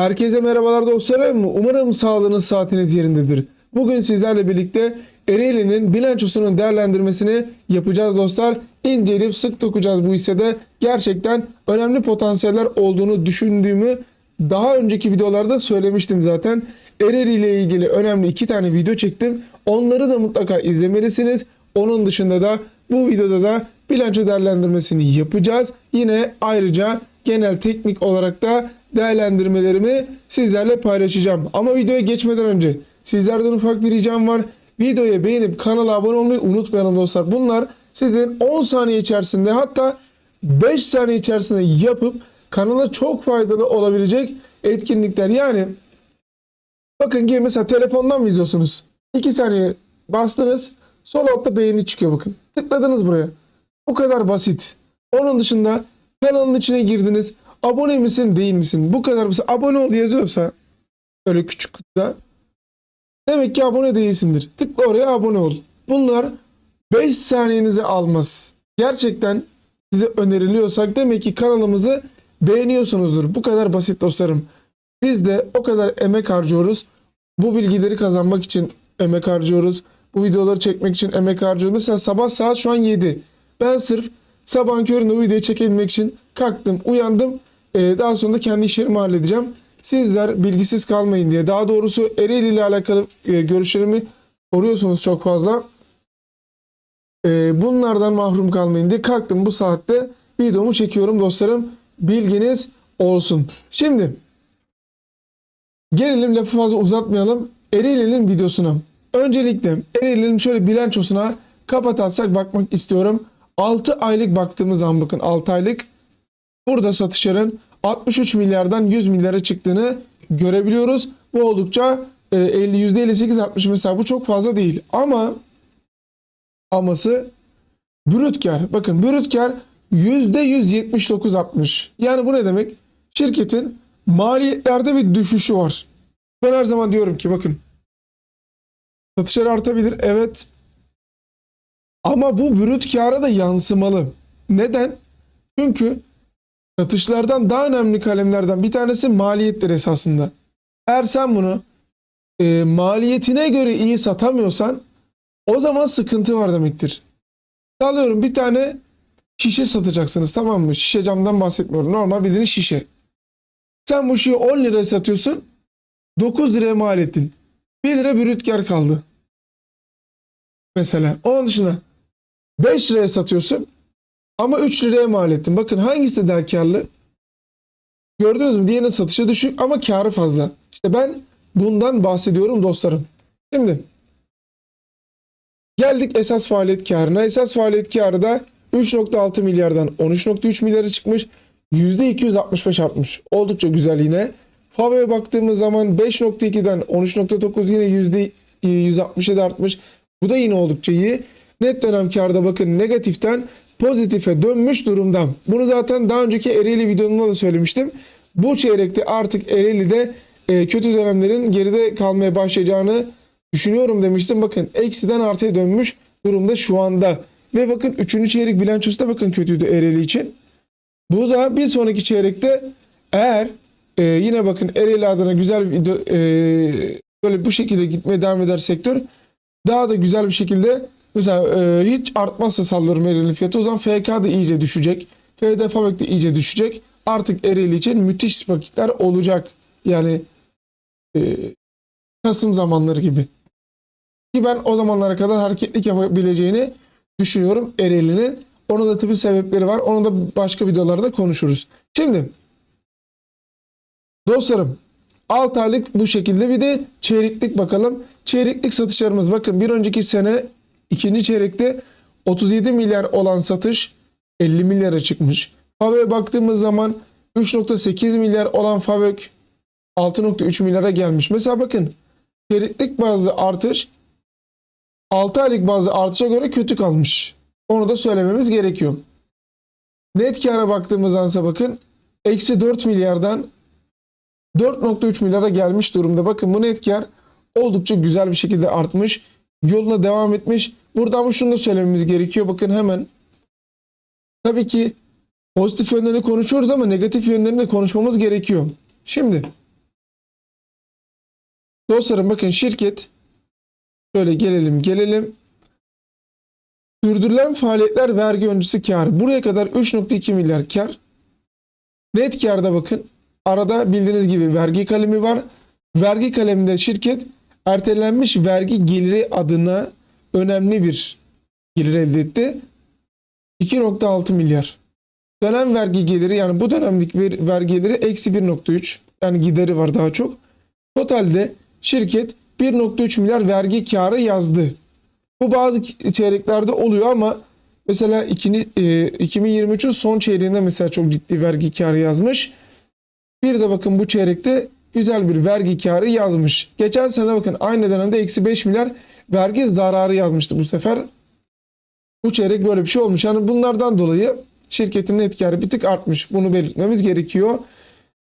Herkese merhabalar dostlarım. Umarım sağlığınız saatiniz yerindedir. Bugün sizlerle birlikte Ereğli'nin bilançosunun değerlendirmesini yapacağız dostlar. İnceleyip sık dokuyacağız bu hissede. Gerçekten önemli potansiyeller olduğunu düşündüğümü daha önceki videolarda söylemiştim zaten. Ereğli ile ilgili önemli iki tane video çektim. Onları da mutlaka izlemelisiniz. Onun dışında da bu videoda da bilanço değerlendirmesini yapacağız. Yine ayrıca genel teknik olarak da değerlendirmelerimi sizlerle paylaşacağım. Ama videoya geçmeden önce sizlerden ufak bir ricam var. Videoyu beğenip kanala abone olmayı unutmayalım dostlar. Bunlar sizin 10 saniye içerisinde hatta 5 saniye içerisinde yapıp kanala çok faydalı olabilecek etkinlikler. Yani bakın gibi mesela telefondan mı izliyorsunuz? 2 saniye bastınız sol altta beğeni çıkıyor bakın. Tıkladınız buraya. Bu kadar basit. Onun dışında kanalın içine girdiniz. Abone misin değil misin? Bu kadar basit. Abone ol yazıyorsa öyle küçük kutuda demek ki abone değilsindir. Tıkla oraya abone ol. Bunlar 5 saniyenizi almaz. Gerçekten size öneriliyorsak demek ki kanalımızı beğeniyorsunuzdur. Bu kadar basit dostlarım. Biz de o kadar emek harcıyoruz. Bu bilgileri kazanmak için emek harcıyoruz. Bu videoları çekmek için emek harcıyoruz. Mesela sabah saat şu an 7. Ben sırf sabahın köründe bu videoyu çekebilmek için kalktım, uyandım. Ee, daha sonra da kendi işlerimi halledeceğim. Sizler bilgisiz kalmayın diye. Daha doğrusu Ereğli ile alakalı e, görüşlerimi soruyorsunuz çok fazla. Ee, bunlardan mahrum kalmayın diye kalktım bu saatte videomu çekiyorum dostlarım. Bilginiz olsun. Şimdi gelelim lafı fazla uzatmayalım. Ereğli'nin videosuna. Öncelikle Ereğli'nin şöyle bilançosuna kapatarsak bakmak istiyorum. 6 aylık baktığımız zaman bakın 6 aylık burada satışların 63 milyardan 100 milyara çıktığını görebiliyoruz. Bu oldukça e, 50 %58 artmış mesela bu çok fazla değil. Ama aması brüt kar. Bakın brüt kar %179 artmış. Yani bu ne demek? Şirketin maliyetlerde bir düşüşü var. Ben her zaman diyorum ki bakın satışlar artabilir. Evet. Ama bu brüt kâra da yansımalı. Neden? Çünkü satışlardan daha önemli kalemlerden bir tanesi maliyettir esasında. Eğer sen bunu e, maliyetine göre iyi satamıyorsan o zaman sıkıntı var demektir. Alıyorum bir tane şişe satacaksınız tamam mı? Şişe camdan bahsetmiyorum. Normal bildiğiniz şişe. Sen bu şişeyi 10 liraya satıyorsun. 9 liraya mal ettin. 1 lira brüt kar kaldı. Mesela. Onun dışında 5 liraya satıyorsun. Ama 3 liraya mal ettin. Bakın hangisi daha karlı? Gördünüz mü? Diğerinin satışı düşük ama karı fazla. İşte ben bundan bahsediyorum dostlarım. Şimdi geldik esas faaliyet karına. Esas faaliyet karı da 3.6 milyardan 13.3 milyara çıkmış. %265 artmış. Oldukça güzel yine. Fave'ye baktığımız zaman 5.2'den 13.9 yine %167 artmış. Bu da yine oldukça iyi. Net dönem karda bakın negatiften pozitife dönmüş durumda. Bunu zaten daha önceki Ereğli videomda da söylemiştim. Bu çeyrekte artık Ereğli'de e, kötü dönemlerin geride kalmaya başlayacağını düşünüyorum demiştim. Bakın eksiden artıya dönmüş durumda şu anda. Ve bakın 3. çeyrek bilançosu da bakın kötüydü Ereğli için. Bu da bir sonraki çeyrekte eğer e, yine bakın Ereğli adına güzel bir e, böyle bu şekilde gitmeye devam eder sektör daha da güzel bir şekilde mesela e, hiç artmazsa sallıyorum Ereğli fiyatı o zaman FK da iyice düşecek. FD Fabrik de iyice düşecek. Artık Ereğli için müthiş vakitler olacak. Yani e, Kasım zamanları gibi. Ki ben o zamanlara kadar hareketlik yapabileceğini düşünüyorum Ereğli'nin. Onun da tabii sebepleri var. Onu da başka videolarda konuşuruz. Şimdi dostlarım 6 aylık bu şekilde bir de çeyreklik bakalım. Çeyreklik satışlarımız bakın bir önceki sene ikinci çeyrekte 37 milyar olan satış 50 milyara çıkmış. Favö'ye baktığımız zaman 3.8 milyar olan Favök 6.3 milyara gelmiş. Mesela bakın çeyreklik bazlı artış 6 aylık bazlı artışa göre kötü kalmış. Onu da söylememiz gerekiyor. Net kâra baktığımız ansa bakın eksi 4 milyardan 4.3 milyara gelmiş durumda. Bakın bu net kar oldukça güzel bir şekilde artmış. Yoluna devam etmiş. Burada ama şunu da söylememiz gerekiyor. Bakın hemen tabii ki pozitif yönlerini konuşuyoruz ama negatif yönlerini de konuşmamız gerekiyor. Şimdi Dostlarım bakın şirket şöyle gelelim gelelim. Sürdürülen faaliyetler vergi öncesi kar. Buraya kadar 3.2 milyar kar. Net karda bakın. Arada bildiğiniz gibi vergi kalemi var. Vergi kaleminde şirket ertelenmiş vergi geliri adına önemli bir gelir elde etti. 2.6 milyar. Dönem vergi geliri yani bu dönemlik bir vergi geliri eksi 1.3 yani gideri var daha çok. Totalde şirket 1.3 milyar vergi karı yazdı. Bu bazı çeyreklerde oluyor ama mesela ikini- e, 2023'ün son çeyreğinde mesela çok ciddi vergi karı yazmış. Bir de bakın bu çeyrekte güzel bir vergi karı yazmış. Geçen sene bakın aynı dönemde eksi 5 milyar vergi zararı yazmıştı bu sefer. Bu çeyrek böyle bir şey olmuş. Yani bunlardan dolayı şirketin net karı bir tık artmış. Bunu belirtmemiz gerekiyor.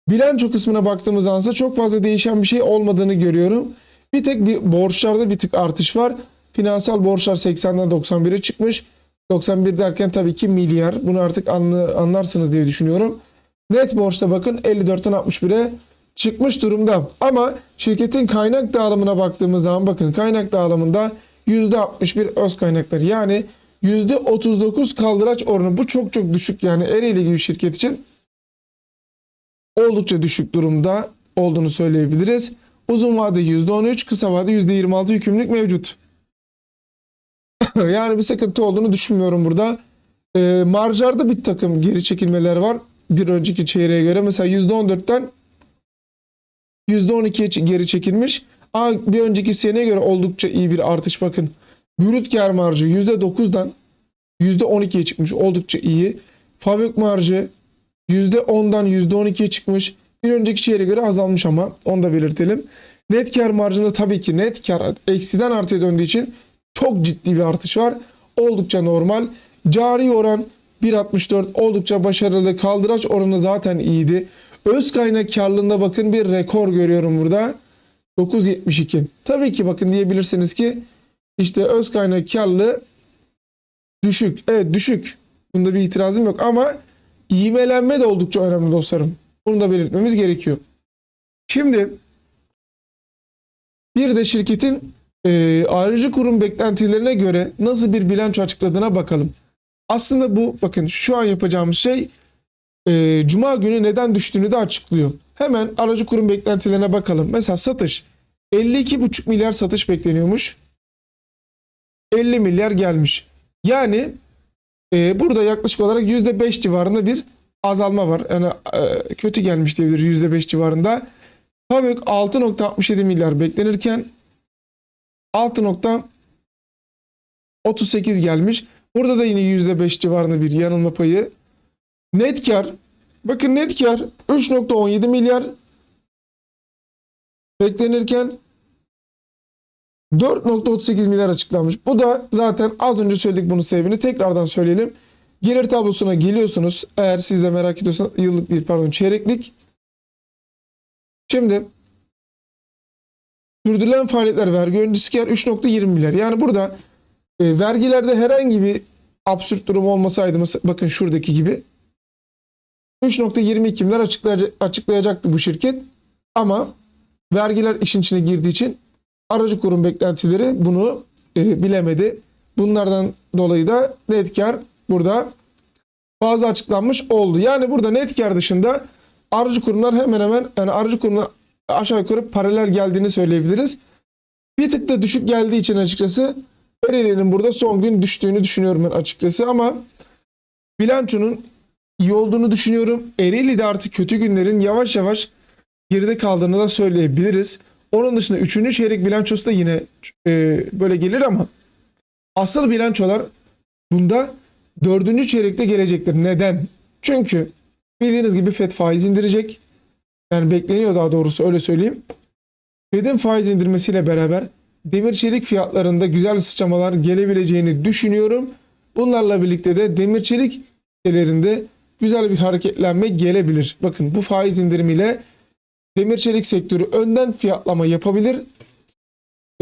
Bilanço kısmına baktığımız zaman çok fazla değişen bir şey olmadığını görüyorum. Bir tek bir borçlarda bir tık artış var. Finansal borçlar 80'den 91'e çıkmış. 91 derken tabii ki milyar. Bunu artık anlarsınız diye düşünüyorum. Net borçta bakın 54'ten 61'e çıkmış durumda. Ama şirketin kaynak dağılımına baktığımız zaman bakın kaynak dağılımında %61 öz kaynaklar yani %39 kaldıraç oranı. Bu çok çok düşük yani Ereğli gibi şirket için oldukça düşük durumda olduğunu söyleyebiliriz. Uzun vade %13, kısa vade %26 yükümlülük mevcut. yani bir sıkıntı olduğunu düşünmüyorum burada. Ee, marjlarda bir takım geri çekilmeler var. Bir önceki çeyreğe göre mesela %14'ten %12'ye ç- geri çekilmiş. Ama bir önceki seneye göre oldukça iyi bir artış bakın. Brüt kar marjı %9'dan %12'ye çıkmış. Oldukça iyi. Fabrik marjı %10'dan %12'ye çıkmış. Bir önceki çeyreğe göre azalmış ama onu da belirtelim. Net kar marjında tabii ki net kar eksiden artıya döndüğü için çok ciddi bir artış var. Oldukça normal. Cari oran 1.64 oldukça başarılı. Kaldıraç oranı zaten iyiydi. Öz kaynak karlılığında bakın bir rekor görüyorum burada. 9.72. Tabii ki bakın diyebilirsiniz ki işte öz kaynak karlılığı düşük. Evet düşük. Bunda bir itirazım yok ama ivmelenme de oldukça önemli dostlarım. Bunu da belirtmemiz gerekiyor. Şimdi bir de şirketin e, ayrıcı kurum beklentilerine göre nasıl bir bilanço açıkladığına bakalım. Aslında bu bakın şu an yapacağımız şey e, Cuma günü neden düştüğünü de açıklıyor. Hemen aracı kurum beklentilerine bakalım. Mesela satış 52,5 milyar satış bekleniyormuş. 50 milyar gelmiş. Yani e, burada yaklaşık olarak %5 civarında bir azalma var. Yani e, kötü gelmiş diyebiliriz %5 civarında. TAVÖK 6.67 milyar beklenirken 6.38 gelmiş. Burada da yine %5 civarında bir yanılma payı. Net kar. Bakın net kar 3.17 milyar beklenirken 4.38 milyar açıklanmış. Bu da zaten az önce söyledik bunun sebebini. Tekrardan söyleyelim. Gelir tablosuna geliyorsunuz. Eğer siz de merak ediyorsanız yıllık değil pardon çeyreklik. Şimdi sürdürülen faaliyetler vergi öncesi kar 3.20 milyar. Yani burada e, vergilerde herhangi bir absürt durum olmasaydı bakın şuradaki gibi 3.22 milyar açıklay- açıklayacaktı bu şirket. Ama vergiler işin içine girdiği için aracı kurum beklentileri bunu e, bilemedi. Bunlardan dolayı da net kar burada fazla açıklanmış oldu. Yani burada net kar dışında aracı kurumlar hemen hemen yani aracı kurumlar aşağı yukarı paralel geldiğini söyleyebiliriz. Bir tık da düşük geldiği için açıkçası Ereğli'nin burada son gün düştüğünü düşünüyorum ben açıkçası ama bilançonun iyi olduğunu düşünüyorum. Ereğli'de artık kötü günlerin yavaş yavaş geride kaldığını da söyleyebiliriz. Onun dışında 3. çeyrek bilançosu da yine e, böyle gelir ama asıl bilançolar bunda 4. çeyrekte gelecektir. Neden? Çünkü bildiğiniz gibi FED faiz indirecek. Yani bekleniyor daha doğrusu öyle söyleyeyim. FED'in faiz indirmesiyle beraber demir çelik fiyatlarında güzel sıçramalar gelebileceğini düşünüyorum. Bunlarla birlikte de demir çelik hisselerinde güzel bir hareketlenme gelebilir. Bakın bu faiz indirimiyle demir çelik sektörü önden fiyatlama yapabilir.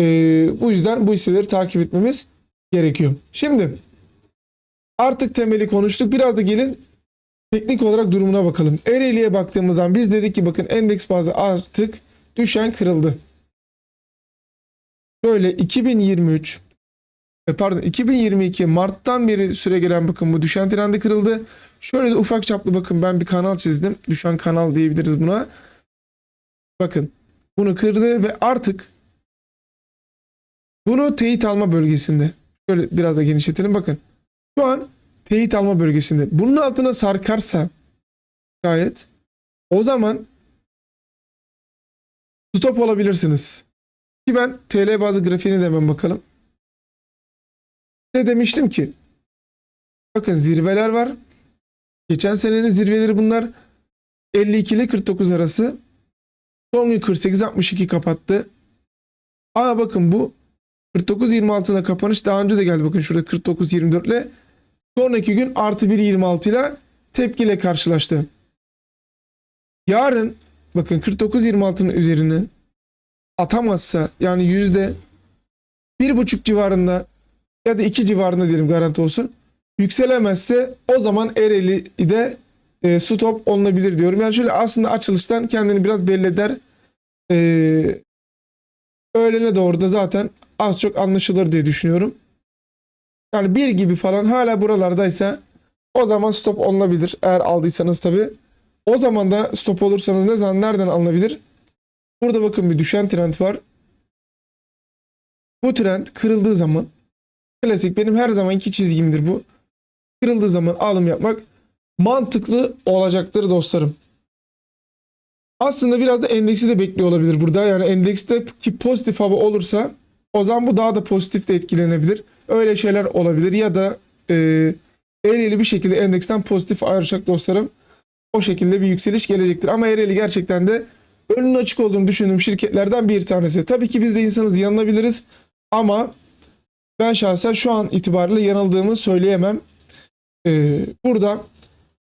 Ee, bu yüzden bu hisseleri takip etmemiz gerekiyor. Şimdi artık temeli konuştuk. Biraz da gelin teknik olarak durumuna bakalım. Ereğli'ye baktığımız zaman biz dedik ki bakın endeks bazı artık düşen kırıldı. Şöyle 2023 e, pardon 2022 Mart'tan beri süre gelen bakın bu düşen trendi kırıldı. Şöyle de ufak çaplı bakın ben bir kanal çizdim. Düşen kanal diyebiliriz buna. Bakın bunu kırdı ve artık bunu teyit alma bölgesinde. Şöyle biraz da genişletelim bakın. Şu an teyit alma bölgesinde. Bunun altına sarkarsa gayet o zaman stop olabilirsiniz. Ki ben TL bazı grafiğine de hemen bakalım. Ne demiştim ki? Bakın zirveler var. Geçen senenin zirveleri bunlar. 52 ile 49 arası. Son gün 48-62 kapattı. Aa bakın bu 49-26'da kapanış daha önce de geldi. Bakın şurada 49-24 ile. Sonraki gün artı 1-26 ile tepkiyle karşılaştı. Yarın bakın 49-26'nın üzerine atamazsa yani yüzde bir buçuk civarında ya da iki civarında diyelim garanti olsun. Yükselemezse o zaman Ereğli de e, stop olunabilir diyorum. Yani şöyle aslında açılıştan kendini biraz belli eder. E, öğlene doğru da zaten az çok anlaşılır diye düşünüyorum. Yani bir gibi falan hala buralardaysa o zaman stop olunabilir. Eğer aldıysanız tabii. O zaman da stop olursanız ne zaman nereden alınabilir? Burada bakın bir düşen trend var. Bu trend kırıldığı zaman klasik benim her zamanki çizgimdir bu. Kırıldığı zaman alım yapmak mantıklı olacaktır dostlarım. Aslında biraz da endeksi de bekliyor olabilir burada. Yani endekste ki pozitif hava olursa o zaman bu daha da pozitif de etkilenebilir. Öyle şeyler olabilir ya da e, eğrili bir şekilde endeksten pozitif ayrışacak dostlarım. O şekilde bir yükseliş gelecektir. Ama eğrili gerçekten de önünün açık olduğunu düşündüğüm şirketlerden bir tanesi. Tabii ki biz de insanız yanılabiliriz ama ben şahsen şu an itibariyle yanıldığımı söyleyemem. Ee, burada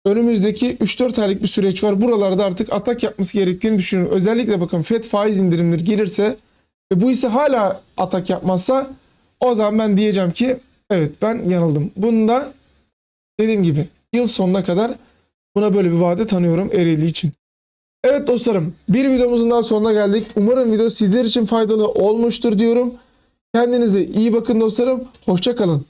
önümüzdeki 3-4 aylık bir süreç var. Buralarda artık atak yapması gerektiğini düşünüyorum. Özellikle bakın FED faiz indirimleri gelirse ve bu ise hala atak yapmazsa o zaman ben diyeceğim ki evet ben yanıldım. Bunu da dediğim gibi yıl sonuna kadar buna böyle bir vade tanıyorum Ereğli için. Evet dostlarım bir videomuzun daha sonuna geldik. Umarım video sizler için faydalı olmuştur diyorum. Kendinize iyi bakın dostlarım. Hoşça kalın.